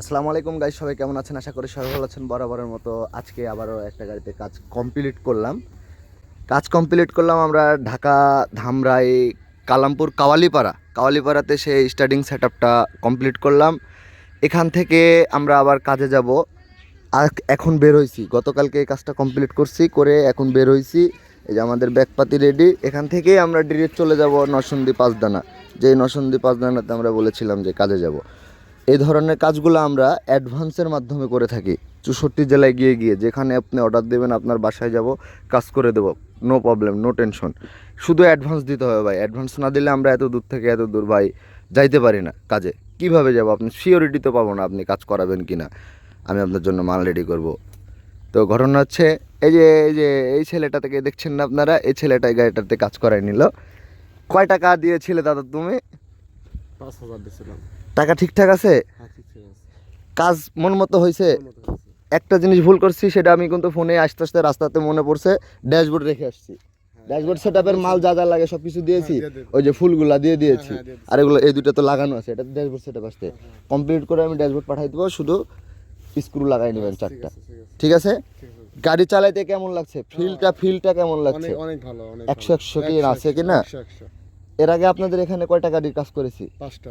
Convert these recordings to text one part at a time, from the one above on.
আসসালামু আলাইকুম গাইস সবাই কেমন আছেন? আশা করি সবাই ভালো আছেন। বরাবরের মতো আজকে আবারও একটা গাড়িতে কাজ কমপ্লিট করলাম। কাজ কমপ্লিট করলাম আমরা ঢাকা, ধামরাই, কালামপুর, কাওয়ালিপাড়া। কাওয়ালিপাড়াতে সেই স্টার্টিং সেট আপটা কমপ্লিট করলাম। এখান থেকে আমরা আবার কাজে যাব। এখন বের হয়েছি গতকালকে এই কাজটা কমপ্লিট করছি, করে এখন বের হয়েছি এই যে আমাদের ব্যাগপাতি রেডি এখান থেকেই আমরা ডিরেক্ট চলে যাব নরসন্দী পাঁচদানা যে নরসন্দী পাঁচদানাতে আমরা বলেছিলাম যে কাজে যাব। এই ধরনের কাজগুলো আমরা অ্যাডভান্সের মাধ্যমে করে থাকি। চৌষট্টি জেলায় গিয়ে গিয়ে যেখানে আপনি অর্ডার দেবেন, আপনার বাসায় যাব, কাজ করে দেবো। নো প্রবলেম নো টেনশন শুধু অ্যাডভান্স দিতে হবে ভাই। অ্যাডভান্স না দিলে আমরা এত দূর থেকে এত দূর ভাই যাইতে পারি না কাজে। কীভাবে যাব আপনি? সিওরিটি তো পাবো না আপনি কাজ করাবেন কি না। আমি আপনার জন্য মাল রেডি করব। তো ঘটনা হচ্ছে, এই যে এই যে, এই ছেলেটা থেকে দেখছেন না আপনারা? এই ছেলেটা গাড়িটাতে কাজ করাই নিল। কয় টাকা দিয়েছিলে দাদা তুমি? পাঁচ হাজার দিয়েছিলাম টাকা ঠিকঠাক আছে? হ্যাঁ ঠিক ঠিক আছে। কাজ মন মতো হয়েছে একটা জিনিস ভুল করছি সেটা আমি কিন্তু ফোনে আস্তে আস্তে রাস্তাতে মনে পড়ছে ড্যাশবোর্ড রেখে আসছি। ড্যাশবোর্ড সেট আপের মাল যা যা লাগে সব কিছু দিয়েছি হ্যাঁ। ওই যে ফুলগুলা দিয়ে দিয়েছি। হ্যাঁ। আর এগুলো এই দুটো তো লাগানো আছে এটা ড্যাশবোর্ড সেট আপ আসতে কমপ্লিট করে আমি ড্যাশবোর্ড পাঠাই দেবো শুধু স্ক্রু লাগাই নেবেন চারটা। ঠিক আছে। গাড়ি চালাইতে কেমন লাগছে? ফিলটা ফিলটা কেমন লাগছে? অনেক ভালো অনেক একশো। একশো কি আছে একশো, কি না? একশো, একশো। এর আগে আপনাদের এখানে কয়টা গাড়ির কাজ করেছি? পাঁচটা।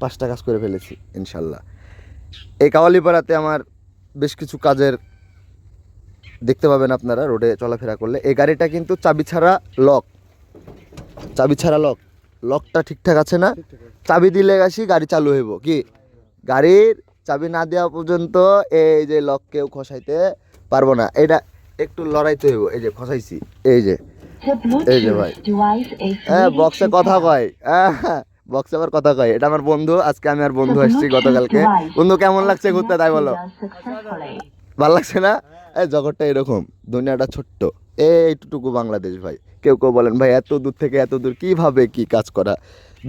পাঁচটা কাজ করে ফেলেছি ইনশাল্লাহ। এই কাওয়ালিপাড়াতে আমার বেশ কিছু কাজের দেখতে পাবেন আপনারা রোডে চলাফেরা করলে। এই গাড়িটা কিন্তু চাবি ছাড়া লক। চাবি ছাড়া লক। লকটা ঠিকঠাক আছে না। চাবি দিলে গেছি গাড়ি চালু হইব। কি? গাড়ির চাবি না দেওয়া পর্যন্ত এই যে লক কেউ খসাইতে পারব না। এটা একটু লড়াইতে হইব। এই যে খসাইছি। এই যে। এই যে ভাই। হ্যাঁ বক্সে কথা কয়। হ্যাঁ বক্সে আবার কথা কয়। এটা আমার বন্ধু আজকে আমি আর বন্ধু আসছি গতকালকে। বন্ধু কেমন লাগছে ঘুরতে? তাই বলো। ভালো লাগছে না? এই জগৎটা এরকম দুনিয়াটা ছোট্ট। এইটুকু বাংলাদেশ ভাই। কেউ কেউ বলেন ভাই এত দূর থেকে এত দূর কীভাবে কি কাজ করা?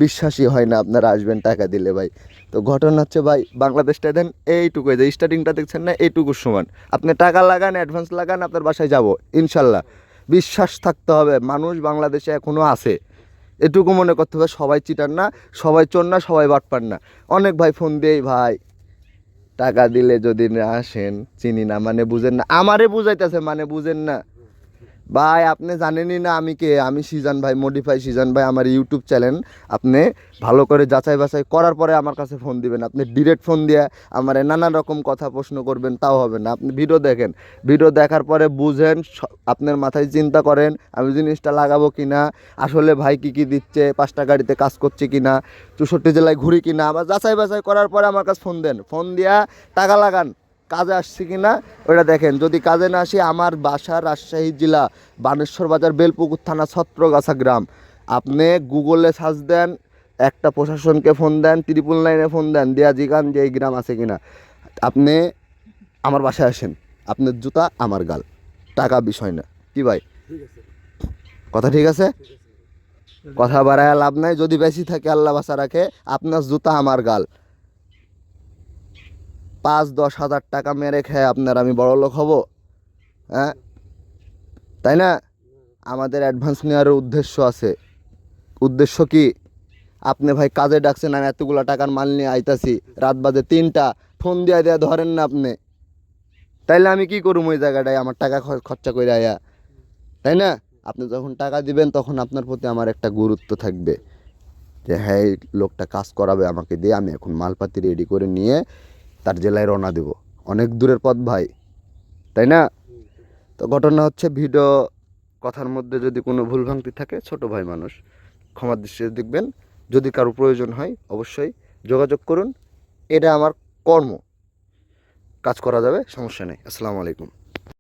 বিশ্বাসই হয় না আপনারা আসবেন টাকা দিলে ভাই। তো ঘটনা হচ্ছে ভাই বাংলাদেশটা দেন এইটুকু। যে স্টার্টিংটা দেখছেন না এইটুকুর সমান। আপনি টাকা লাগান অ্যাডভান্স লাগান আপনার বাসায় যাব ইনশাল্লাহ। বিশ্বাস থাকতে হবে, মানুষ বাংলাদেশে এখনও আছে। এটুকু মনে করতে হবে, সবাই চিটার না, সবাই চোর না, সবাই বাটপার না। অনেক ভাই ফোন দিয়েই ভাই, টাকা দিলে যদি না আসেন, চিনি না মানে বুঝেন না। আমারে বুঝাইতেছে মানে বুঝেন না। ভাই, আপনি জানেনই না আমি কে? আমি সিজান ভাই মডিফাই সিজান ভাই, আমার ইউটিউব চ্যানেল আপনি ভালো করে যাচাই বাছাই করার পরে আমার কাছে ফোন দিবেন। আপনি ডিরেক্ট ফোন দিয়ে আমার নানান রকম কথা প্রশ্ন করবেন, তাও হবে না। আপনি ভিডিও দেখেন। ভিডিও দেখার পরে বুঝেন আপনার মাথায় চিন্তা করেন, আমি জিনিসটা লাগাবো কি না আসলে ভাই কি কি দিচ্ছে, পাঁচটা গাড়িতে কাজ করছে কি না চৌষট্টি জেলায় ঘুরি কি না আবার যাচাই বাছাই করার পরে আমার কাছে ফোন দেন। ফোন দিয়া টাকা লাগান। কাজে আসছি কি না ওটা দেখেন। যদি কাজে না আসি, আমার বাসা রাজশাহী জেলা, বানেশ্বর বাজার, বেলপুকুর থানা, ছত্রগাছা গ্রাম। আপনি গুগলে সার্চ দেন, একটা প্রশাসনকে ফোন দেন ত্রিপুল লাইনে ফোন দেন, দিয়া জিগান যে এই গ্রাম আছে কিনা। আপনি আমার বাসায় আসেন, আপনার জুতা আমার গাল। টাকা বিষয় না। কি ভাই? কথা ঠিক আছে? কথা বাড়ায় লাভ নাই। যদি বেশি থাকে, আল্লাহ বাসা রাখে, আপনার জুতা আমার গাল। পাঁচ দশ হাজার টাকা মেরে খেয়ে আপনার আমি বড় লোক হব হ্যাঁ? তাই না? আমাদের অ্যাডভান্স নেওয়ার উদ্দেশ্য আছে। উদ্দেশ্য কি? আপনি ভাই কাজে ডাকছেন, আমি এতগুলো টাকার মাল নিয়ে আইতাছি, রাত বাজে তিনটা ফোন দিয়া দেয়া ধরেন না আপনি। তাইলে আমি কি করুম ওই জায়গাটায়? আমার টাকা খরচা করে আয়া। তাই না? আপনি যখন টাকা দিবেন, তখন আপনার প্রতি আমার একটা গুরুত্ব থাকবে। যে হ্যাঁ এই লোকটা কাজ করাবে আমাকে দিয়ে, আমি এখন মালপাতি রেডি করে নিয়ে তার জেলায় রওনা দেব। অনেক দূরের পথ ভাই, তাই না? তো ঘটনা হচ্ছে, ভিডিও কথার মধ্যে যদি কোনো ভুল ভাঙতি থাকে, ছোট ভাই মানুষ, ক্ষমার দৃষ্টিতে দেখবেন। যদি কারও প্রয়োজন হয়, অবশ্যই যোগাযোগ করুন। এটা আমার কর্ম। কাজ করা যাবে, সমস্যা নেই। আসসালামু আলাইকুম।